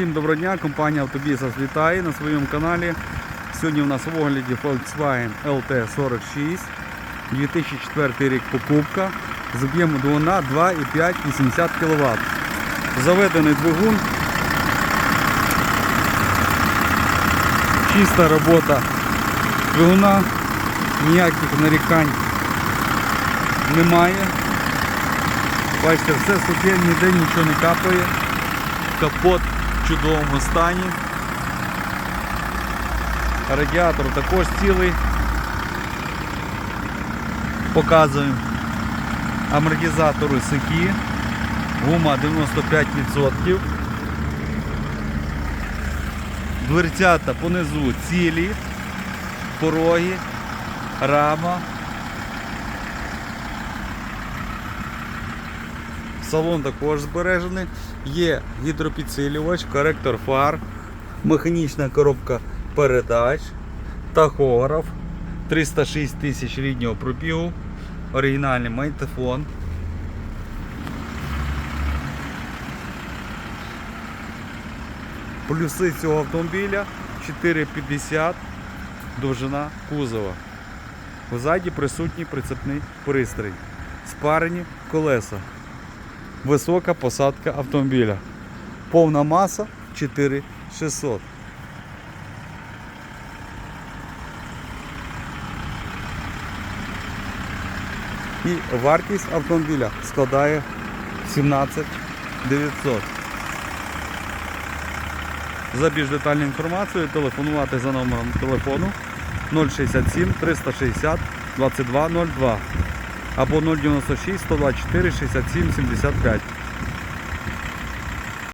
Всім доброго дня, компанія Автобісас вітає на своєму каналі. Сьогодні у нас в огляді Volkswagen LT46, 2004 рік покупка з об'єму двигуна 2,5 80 кВт. Заведений двигун. Чиста робота двигуна, ніяких нарікань немає. Бачите, все сухе, ніде нічого не капає. Капот чудовому стані. Радіатор також цілий. Показуємо. Амортизатори сухі. Гума 95%. Дверцята понизу цілі, пороги, рама. Салон також збережений. Є гідропідсилювач, коректор фар, механічна коробка передач, тахограф, 306 тисяч ріднього пробігу, оригінальний майтефон. Плюси цього автомобіля 4,50 довжина кузова. Ззаді присутній прицепний пристрій. Спарені колеса. Висока посадка автомобіля. Повна маса 4600. І вартість автомобіля складає 17 900. За більш детальною інформацією телефонувати за номером телефону 067 360 2202 або 096 124 67 75.